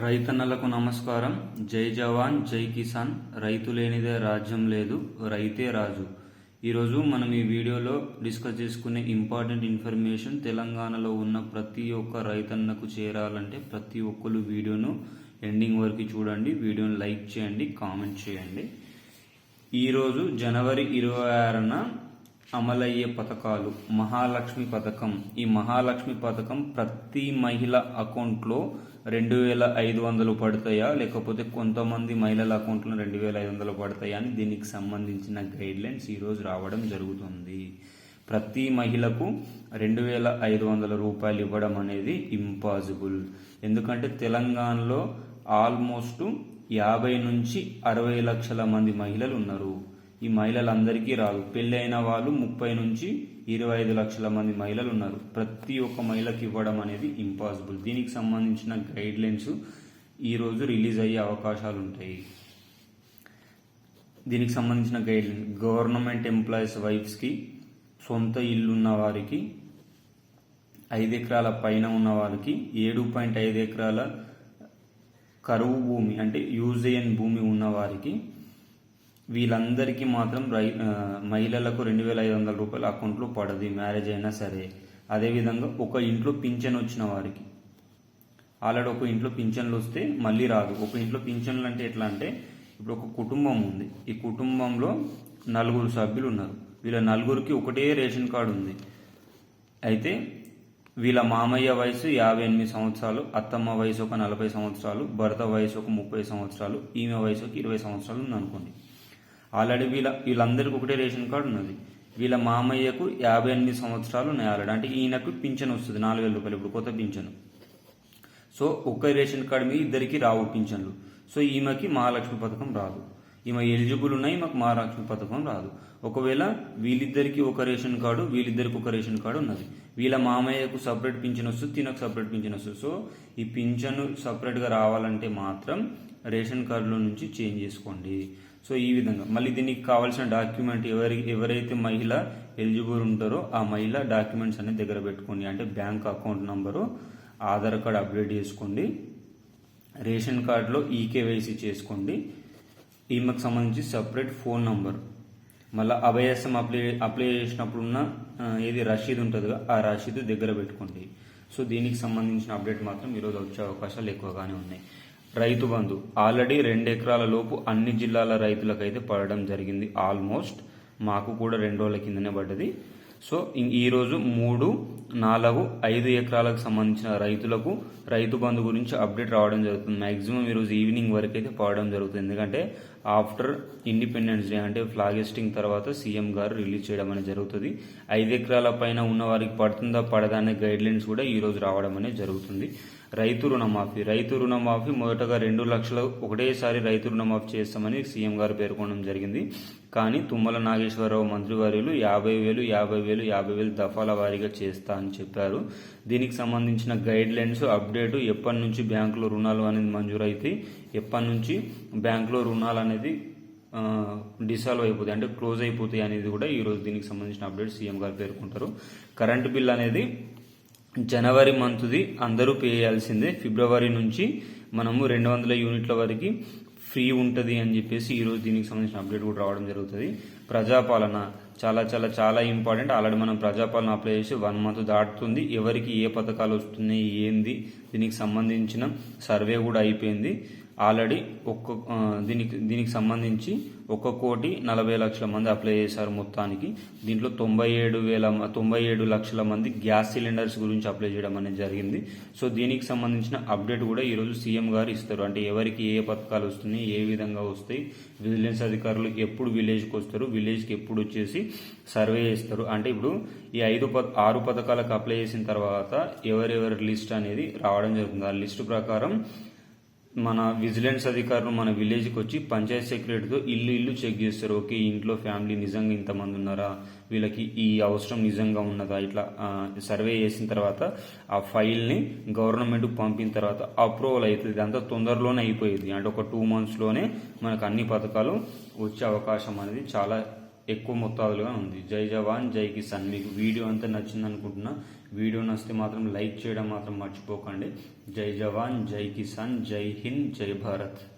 రైతన్నలకు నమస్కారం. జై జవాన్ జై కిసాన్. రైతు లేనిదే రాజ్యం లేదు రైతే రాజు. ఈరోజు మనం ఈ వీడియోలో డిస్కస్ చేసుకునే ఇంపార్టెంట్ ఇన్ఫర్మేషన్ తెలంగాణలో ఉన్న ప్రతి ఒక్క రైతన్నకు చేరాలంటే ప్రతి ఒక్కరు వీడియోను ఎండింగ్ వరకు చూడండి. వీడియోను లైక్ చేయండి కామెంట్ చేయండి. ఈరోజు జనవరి ఇరవై ఆరున అమలయ్యే పథకాలు. మహాలక్ష్మి పథకం. ఈ మహాలక్ష్మి పథకం ప్రతి మహిళ అకౌంట్లో రెండు వేల ఐదు వందలు పడతాయా? లేకపోతే కొంతమంది మహిళల అకౌంట్లో రెండు వేల ఐదు వందలు పడతాయా అని దీనికి సంబంధించిన గైడ్లైన్స్ ఈరోజు రావడం జరుగుతుంది. ప్రతి మహిళకు రెండు వేల ఐదు వందల రూపాయలు ఇవ్వడం అనేది ఇంపాసిబుల్. ఎందుకంటే తెలంగాణలో ఆల్మోస్ట్ యాభై నుంచి అరవై లక్షల మంది మహిళలు ఉన్నారు. ఈ మహిళలందరికీ రాదు. పెళ్ళైన వాళ్ళు ముప్పై నుంచి ఇరవై ఐదు లక్షల మంది మహిళలు ఉన్నారు ప్రతి ఒక్క మహిళకి ఇవ్వడం అనేది ఇంపాసిబుల్ దీనికి సంబంధించిన గైడ్ లైన్స్ ఈరోజు రిలీజ్ అయ్యే అవకాశాలు ఉంటాయి. దీనికి సంబంధించిన గైడ్ లైన్ గవర్నమెంట్ ఎంప్లాయీస్ వైఫ్స్కి సొంత ఇల్లున్న వారికి ఐదు ఎకరాల పైన ఉన్న వారికి ఏడు పాయింట్ ఐదు ఎకరాల కరువు భూమి అంటే యూజేయన్ భూమి ఉన్న వారికి వీళ్ళందరికీ మాత్రం రై మహిళలకు రెండు వేల ఐదు వందల రూపాయల అకౌంట్లో పడది మ్యారేజ్ అయినా సరే. అదేవిధంగా ఒక ఇంట్లో పింఛన్ వచ్చిన వారికి. ఆల్రెడీ ఒక ఇంట్లో పింఛన్లు వస్తే మళ్ళీ రాదు. ఒక ఇంట్లో పింఛన్లు అంటే ఎట్లా అంటే ఇప్పుడు ఒక కుటుంబం ఉంది. ఈ కుటుంబంలో నలుగురు సభ్యులు ఉన్నారు. వీళ్ళ నలుగురికి ఒకటే రేషన్ కార్డు ఉంది. అయితే వీళ్ళ మామయ్య వయసు యాభై ఎనిమిది సంవత్సరాలు అత్తమ్మ వయసు ఒక నలభై సంవత్సరాలు భర్త వయసు ఒక ముప్పై సంవత్సరాలు ఈమె వయసు ఒక ఇరవై సంవత్సరాలు ఉందనుకోండి. అనుకోండి ఆల్రెడీ వీళ్ళ వీళ్ళందరికీ ఒకటే రేషన్ కార్డు ఉన్నది. వీళ్ళ మామయ్యకు యాభై ఎనిమిది సంవత్సరాలు ఉన్నాయి ఆల్రెడీ. అంటే ఈయనకు పింఛన్ వస్తుంది నాలుగు వేల రూపాయలు ఇప్పుడు కొత్త పింఛను. సో ఒక్క రేషన్ కార్డు మీద ఇద్దరికి రావు పింఛన్లు. సో ఈమెకి మహాలక్ష్మి పథకం రాదు. ఈమె ఎలిజిబుల్ ఉన్నాయి మాకు మహాలక్ష్మి పథకం రాదు. ఒకవేళ వీళ్ళిద్దరికి ఒక రేషన్ కార్డు వీళ్ళిద్దరికి ఒక రేషన్ కార్డు ఉన్నది. వీళ్ళ మామయ్యకు సపరేట్ పింఛన్ వస్తుంది తినకు సపరేట్ పింఛన్ వస్తుంది. సో ఈ పింఛన్ సపరేట్గా రావాలంటే మాత్రం రేషన్ కార్డులో నుంచి చేంజ్ చేసుకోండి. సో ఈ విధంగా. మళ్ళీ దీనికి కావాల్సిన డాక్యుమెంట్ ఎవరి ఎవరైతే మహిళ ఎలిజిబుల్ ఉంటారో ఆ మహిళ డాక్యుమెంట్స్ అనేది దగ్గర పెట్టుకోండి. అంటే bank account number Aadhaar card update చేసుకోండి రేషన్ కార్డులో ఈకేవైసీ చేసుకోండి. ఈమెకు సంబంధించి సపరేట్ ఫోన్ నంబర్. మళ్ళీ అభయాసం అప్లై అప్లై చేసినప్పుడు ఉన్న ఏది రషీద్ ఉంటుందిగా ఆ రషీద్ దగ్గర పెట్టుకోండి. సో దీనికి సంబంధించిన అప్డేట్ మాత్రం ఈరోజు వచ్చే అవకాశాలు ఎక్కువగానే ఉన్నాయి. రైతు బంధు. ఆల్రెడీ రెండు ఎకరాల లోపు అన్ని జిల్లాల రైతులకైతే పడడం జరిగింది. ఆల్మోస్ట్ మాకు కూడా రెండు రోజుల కిందనే పడ్డది. సో ఈరోజు మూడు నాలుగు ఐదు ఎకరాలకు సంబంధించిన రైతులకు రైతు బంధు గురించి అప్డేట్ రావడం జరుగుతుంది. మ్యాక్సిమం ఈరోజు ఈవినింగ్ వరకు అయితే పడడం జరుగుతుంది. ఎందుకంటే ఆఫ్టర్ ఇండిపెండెన్స్ డే అంటే ఫ్లాగెస్టింగ్ తర్వాత సీఎం గారు రిలీజ్ చేయడం అనేది జరుగుతుంది. ఐదు ఎకరాల పైన ఉన్న వారికి పడుతుందా పడదా అనే గైడ్లైన్స్ కూడా ఈ రోజు రావడం అనేది జరుగుతుంది. రైతు రుణమాఫీ రైతు రుణమాఫీ మొదటగా రెండు లక్షలు ఒకటేసారి రైతు రుణమాఫీ చేస్తామని సీఎం గారు పేర్కొనడం జరిగింది. కానీ తుమ్మల నాగేశ్వరరావు మంత్రివర్యులు యాభై వేలు యాభై వేలు యాభై వేలు దఫాల వారీగా చేస్తా అని చెప్పారు. దీనికి సంబంధించిన గైడ్ లైన్స్ అప్డేట్ ఎప్పటి నుంచి బ్యాంకులో రుణాలు అనేది మంజూరైతే ఎప్పటి నుంచి బ్యాంకులో రుణాలు అనేది డిసాల్వ్ అయిపోతాయి అంటే క్లోజ్ అయిపోతాయి అనేది కూడా ఈ రోజు దీనికి సంబంధించిన అప్డేట్ సీఎం గారు పేర్కొంటారు. కరెంటు బిల్ అనేది జనవరి మంత్ది అందరూ పే చేయాల్సిందే. ఫిబ్రవరి నుంచి మనము రెండు వందల యూనిట్ల వరకు ఫ్రీ ఉంటుంది అని చెప్పేసి ఈరోజు దీనికి సంబంధించిన అప్డేట్ కూడా రావడం జరుగుతుంది. ప్రజాపాలన చాలా చాలా చాలా ఇంపార్టెంట్. ఆల్రెడీ మనం ప్రజాపాలన అప్లై చేసి వన్ మంత్ దాటుతుంది. ఎవరికి ఏ పథకాలు వస్తున్నాయి ఏంది దీనికి సంబంధించిన సర్వే కూడా అయిపోయింది. ఆల్రెడీ ఒక్క దీనికి దీనికి సంబంధించి ఒక కోటి నలభై లక్షల మంది అప్లై చేశారు మొత్తానికి. దీంట్లో తొంభై ఏడు వేల తొంభై ఏడు లక్షల మంది గ్యాస్ సిలిండర్స్ గురించి అప్లై చేయడం అనేది జరిగింది. సో దీనికి సంబంధించిన అప్డేట్ కూడా ఈరోజు సీఎం గారు ఇస్తారు. అంటే ఎవరికి ఏ పథకాలు వస్తున్నాయి ఏ విధంగా వస్తాయి విజిలెన్స్ అధికారులు ఎప్పుడు విలేజ్కి వస్తారు విలేజ్కి ఎప్పుడు వచ్చేసి సర్వే చేస్తారు. అంటే ఇప్పుడు ఈ ఐదు ప ఆరు పథకాలకు అప్లై చేసిన తర్వాత ఎవరెవరి లిస్ట్ అనేది రావడం జరుగుతుంది. ఆ లిస్టు ప్రకారం మన విజిలెన్స్ అధికారులు మన విలేజ్కి వచ్చి పంచాయత్ సెక్రటరీతో ఇల్లు ఇల్లు చెక్ చేస్తారు. ఓకే ఇంట్లో ఫ్యామిలీ నిజంగా ఇంతమంది ఉన్నారా? వీళ్ళకి ఈ అవసరం నిజంగా ఉన్నదా? ఇట్లా సర్వే చేసిన తర్వాత ఆ ఫైల్ని గవర్నమెంట్కి పంపిన తర్వాత అప్రూవల్ అవుతుంది. అంతా తొందరలోనే అయిపోయేది. అంటే ఒక టూ మంత్స్లోనే మనకు అన్ని పథకాలు వచ్చే అవకాశం అనేది చాలా ఎక్కువ మొత్తాదులుగా ఉంది. జై జవాన్ జై కిసాన్. మీకు వీడియో అంతా నచ్చింది అనుకుంటున్నా వీడియో నచ్చితే మాత్రం లైక్ చేయడం మాత్రం మర్చిపోకండి. జై జవాన్ జై కిసాన్ జై హింద్ జై భారత్.